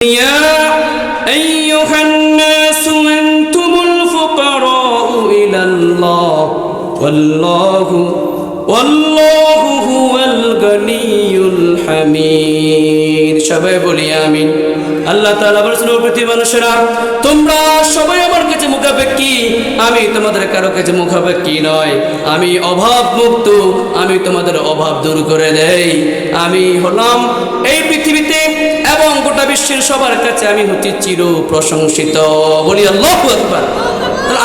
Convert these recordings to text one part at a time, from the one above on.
يا أيها الناس أنتم الفقراء إلى الله والله والله هو الغني الحميد সবাই বলি আমিন আল্লাহ তাআলা বলেছেন ও পৃথিবীর মানুষেরা তোমরা সবাই আমার কাছে মুখাপেক্ষী আমি তোমাদের কারো কাছে মুখাপেক্ষী নয় আমি অভাব মুক্ত আমি তোমাদের অভাব দূর করে দেই আমি হলাম এই পৃথিবীতে এবং গোটা বিশ্বের সবার কাছে আমি হচ্ছি চির প্রশংসিত বলি আল্লাহ আকবার।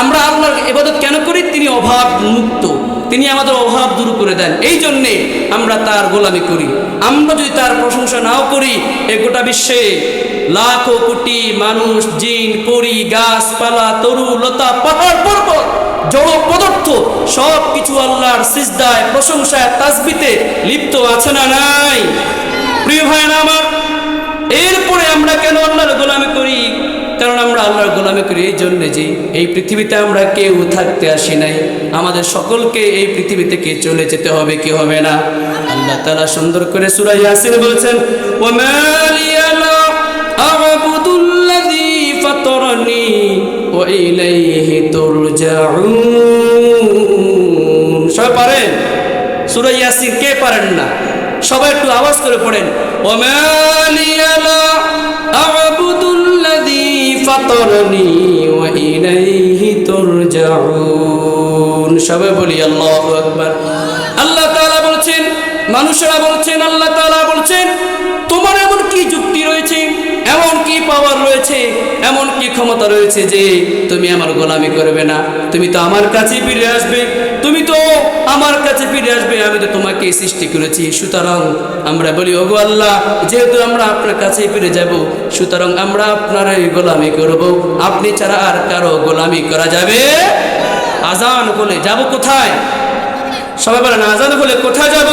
আমরা আল্লাহর ইবাদত কেন করি? তিনি অভাব মুক্ত। তিনি আমাদের অভাব দূর করে দেন। এই জন্যে আমরা তার গোলামি করি। আমরা যদি তার প্রশংসা নাও করি, এ গোটা বিশ্বে লাখো কোটি মানুষ, জিন, পরি, গাছপালা, তরু, লতা, পাহাড়, পর্বত, জড় পদার্থ সব কিছু আল্লাহর সিজদায়, প্রশংসায় তাসবিতে লিপ্ত আছে না নাই? প্রিয় ভাইরা আমার আমরা কেন আল্লাহর গোলামি করি? কারণ আমরা আল্লাহর গোলামি করি এই জন্য যে এই পৃথিবীতে আমরা কেউ থাকতে আসি নাই। আমাদের সকলকে এই পৃথিবী থেকে চলে যেতে হবে, কি হবে না? আল্লাহ তাআলা সুন্দর করে সূরা ইয়াসিন বলছেন সবাই পারেন? সূরা ইয়াসিন কে পারেন না? সবাই একটু আওয়াজ করে পড়েন। সবাই বলি আল্লাহু আল্লাহ তাআলা বলছেন মানুষেরা বলছেন আল্লাহ এমন কি ক্ষমতা রয়েছে যে তুমি আমার গোলামি করবে না। তুমি তো আমার কাছেই ফিরে আসবে। তুমি তো আমার কাছে ফিরে আসবে। আমি তো তোমাকে সৃষ্টি করেছি। সুতরাং আমরা বলি, ওগো আল্লাহ, যেহেতু আমরা আপনার কাছেই ফিরে যাব, সুতরাং আমরা আপনার এই গোলামি করব। আপনি ছাড়া আর কারও গোলামি করা যাবে আজান বলে যাব কোথায়? সবাই বলেন, আজান বলে কোথায় যাব?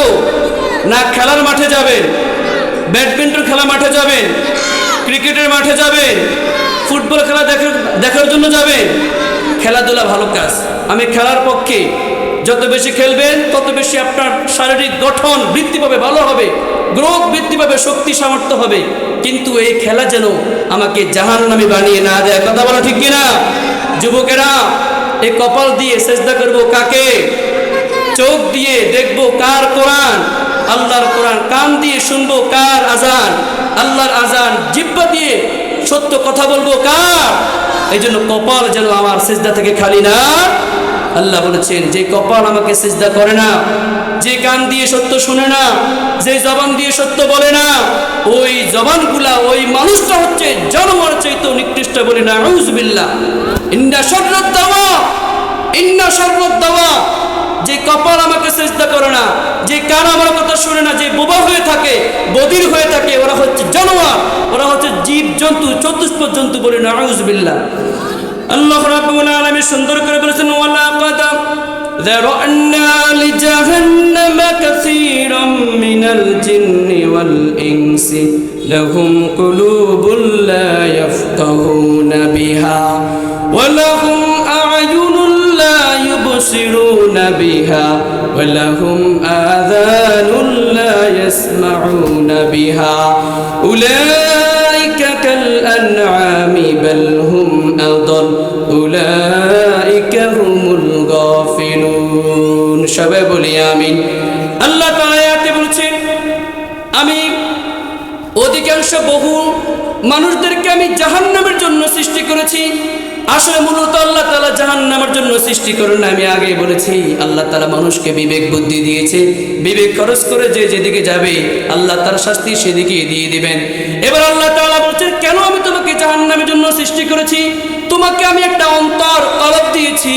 না, খেলার মাঠে যাবেন? ব্যাডমিন্টন খেলা মাঠে যাবেন? ক্রিকেটের মাঠে যাবেন ফুটবল খেলা দেখার দেখার জন্য যাবেন খেলাধুলা ভালো কাজ। আমি খেলার পক্ষে যত বেশি খেলবেন, তত বেশি আপনার শারীরিক গঠন বৃদ্ধি পাবে, ভালো হবে। গ্রোথ বৃদ্ধি পাবে, শক্তি, সামর্থ্য হবে। কিন্তু এই খেলা যেন আমাকে জাহান নামে বানিয়ে না দেয়, কথা বলা ঠিক কিনা? যুবকেরা, এই কপাল দিয়ে চেষ্টা করব কাকে? চোখ দিয়ে দেখব কার কোরআন? আল্লাহর কোরআন কান দিয়ে শুনব কার আজান? আল্লাহর আজান জিব্বা দিয়ে সত্য কথা বলব কার? এই জন্য কপাল যেন আমার সেজদা থেকে খালি না। আল্লাহ বলেছেন, যে কপাল আমাকে সেজদা করে না, যে কান দিয়ে সত্য শুনে না, যে জবান দিয়ে সত্য বলে না, ওই জবানগুলা ওই মানুষটা হচ্ছে জনমার চাইতে নিকৃষ্ট বলে না। রুজবিল্লা ইন্না সর্রত দাওয়া, ইন্না সর্রত দাওয়া। যে কপাল আমাকে চেষ্টা করে না যে কান আমার কথা শুনে না যে বোবা হয়ে থাকে বদির হয়ে থাকে ওরা হচ্ছে জানোয়ার ওরা হচ্ছে জীব জন্তু চতুষ্প জন্তু বলে না আউজবিল্লা আল্লাহ রাব্বুল আলামিন সুন্দর করে বলেছেন ওয়ালা কাদাম ذرأنا لجهنم كثيرا من الجن والإنس لهم قلوب لا يفقهون بها ولهم أعين لا يبصرون بها ولهم آذان لا يسمعون بها أولئك كالأنعام بل هم أضل أولئك هم الغافلون সবাই বলি আমিন আল্লাহ তাআলা আয়াতে বলছেন আমি অধিকাংশ বহু মানুষদেরকে আমি জাহান্নামের জন্য সৃষ্টি করেছি আসলে মূলত আল্লাহ তালা জাহান্নামের জন্য সৃষ্টি করেন আমি আগে বলেছি, আল্লাহ তালা মানুষকে বিবেক বুদ্ধি দিয়েছে। বিবেক খরচ করে যে যেদিকে যাবে, আল্লাহ তার শাস্তি সেদিকে দিয়ে দিবেন। এবার আল্লাহ তালা বলছেন, কেন আমি তোমাকে জাহান্নামের জন্য সৃষ্টি করেছি? তোমাকে আমি একটা অন্তর কলব দিয়েছি।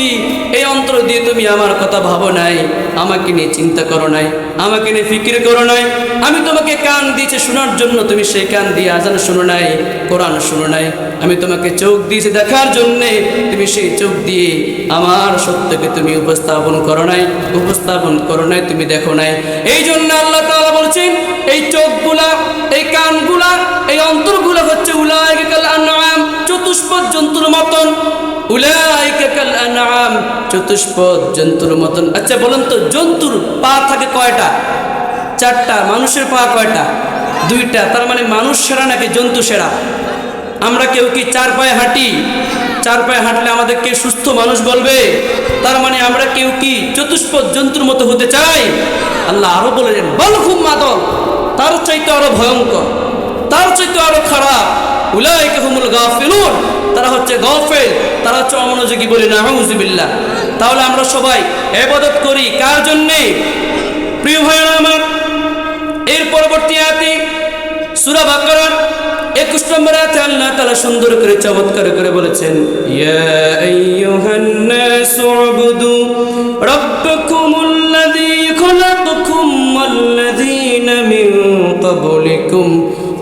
এই অন্তর দিয়ে তুমি আমার কথা ভাবো নাই, আমাকে নিয়ে চিন্তা করো নাই, আমাকে নিয়ে ফিকির করো নাই। আমি তোমাকে কান দিয়েছি শোনার জন্য, তুমি সেই কান দিয়ে আজান শোনো নাই, কোরআন শোনো নাই। আমি তোমাকে চোখ দিয়েছি দেখার জন্যে, তুমি সেই চোখ দিয়ে আমার সত্যকে তুমি উপস্থাপন করো নাই, উপস্থাপন করো নাই, তুমি দেখো নাই। এই জন্য আল্লাহ তাআলা বলছেন, এই চোখগুলা, এই কানগুলা, এই অন্তরগুলা হচ্ছে আনআম। চতুষ্পদ জন্তুর মতন। উলাইকা কাল আনআম, চতুষ্পদ জন্তুর মতন। আচ্ছা বলুন তো, জন্তুর পা থাকে কয়টা? চারটা, মানুষের পা কয়টা? দুইটা, তার মানে মানুষ সেরা নাকি জন্তু সেরা? আমরা কেউ কি চার পায়ে হাঁটি? চার পায়ে হাঁটলে আমাদেরকে সুস্থ মানুষ বলবে? তার মানে আমরা কেউ কি চতুষ্পদ জন্তুর মতো হতে চাই? আল্লাহ আরও বলেছেন, বল খুব মাদল তার চাইতে আরও ভয়ঙ্কর, তার চাইতে আরও খারাপ। তারা হচ্ছে গফেল, তারা হচ্ছে অমনোযোগী বলি না হুজুবিল্লাহ তাহলে আমরা সবাই এবাদত করি, কার জন্যে? প্রিয় ভাইয়েরা আমার, এর পরবর্তী আয়াতে সূরা বাকারার 21 নম্বর আল্লাহ সুন্দর করে, চমৎকার করে বলেছেন, ইয়া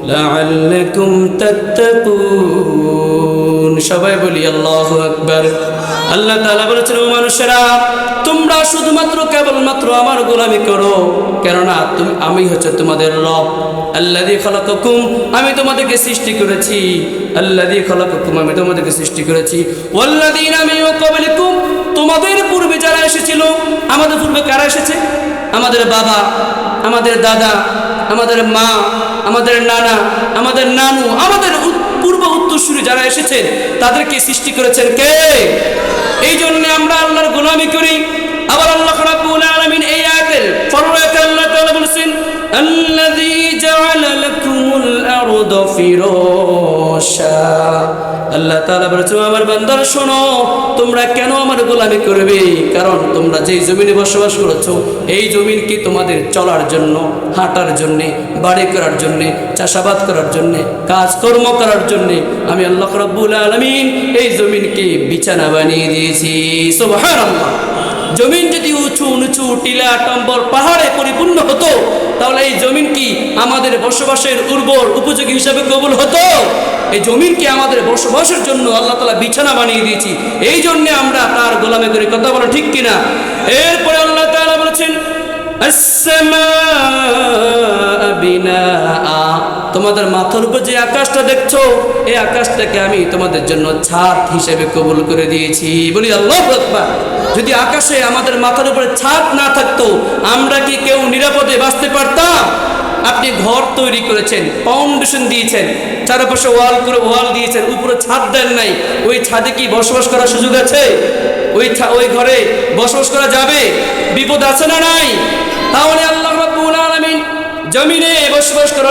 লাআল্লাকুম তাত্তাকুন। সবাই বলি আল্লাহু আকবার। আল্লাহ তাআলা বলেছেন, ও মানুষেরা, তোমরা শুধুমাত্র কেবলমাত্র আমার গোলামি করো। কেননা তুমি, আমি হচ্ছে তোমাদের রব। আল্লাদি খলাকুম আমি তোমাদেরকে সৃষ্টি করেছি। আল্লাদি খলাকুম আমি তোমাদেরকে সৃষ্টি করেছি। ওয়াল্লাদিন আমি ও কবলিকুম তোমাদের পূর্বে যারা এসেছিল, আমাদের পূর্বে কারা এসেছে? আমাদের বাবা, আমাদের দাদা, আমাদের মা আমাদের নানা, আমাদের নানু, আমাদের পূর্ব উত্তরসূরি যারা এসেছেন, তাদেরকে সৃষ্টি করেছেন কে? এই জন্য আমরা আল্লাহর গোলামি করি। আবার আল্লাহ রাব্বুল আলামিন এই আয়াতের পরবর্তীতে আল্লাহ তাআলা বলেছেন আল্লাযী জাআলা লাকুমুল আরদা ফিরাশা আল্লাহ আমার বান্দার, শোনো, তোমরা কেন আমার গোলামি করবে? কারণ তোমরা জমিনে বসবাস করেছ, এই জমিন কি তোমাদের চলার জন্য, হাঁটার জন্য, বাড়ি করার জন্য, চাষাবাদ করার জন্য, কাজকর্ম করার জন্য? আমি আল্লাহ রাব্বুল আলামিন এই জমিনকে বিছানা বানিয়ে দিয়েছি। সুবহানাল্লাহ। জমিন যদি উঁচু নিচু টিলা টম্বর পাহাড়ে পরিপূর্ণ হতো, তাহলে এই জমিন কি আমাদের বসবাসের উর্বর উপযোগী হিসাবে কবুল হতো এই জমিন কি আমাদের বসবাসের জন্য আল্লাহ তালা বিছানা বানিয়ে দিয়েছি এই জন্যে আমরা তার গোলামে করে কথা বলো, ঠিক কিনা এরপরে আল্লাহ তাআলা বলেছেন, "আস-সামাআ বিনাআ।" তোমাদের মাথার উপর যে আকাশটা দেখছ, এই আকাশটাকে আমি তোমাদের জন্য ছাদ হিসেবে কবুল করে দিয়েছি। বলি আল্লাহ আকবার। যদি আকাশে আমাদের মাথার উপরে ছাদ না থাকতো, আমরা কি কেউ নিরাপদে বাঁচতে পারতাম? আপনি ঘর তৈরি করেছেন ফাউন্ডেশন দিয়েছেন, চারপাশে ওয়াল করে ওয়াল দিয়েছেন, উপরে ছাদ দেন নাই, ওই ছাদে কি বসবাস করার সুযোগ আছে? ওই ওই ঘরে বসবাস করা যাবে? বিপদ আছে না নাই? তাহলে আল্লাহ জমিনে বসবাস করা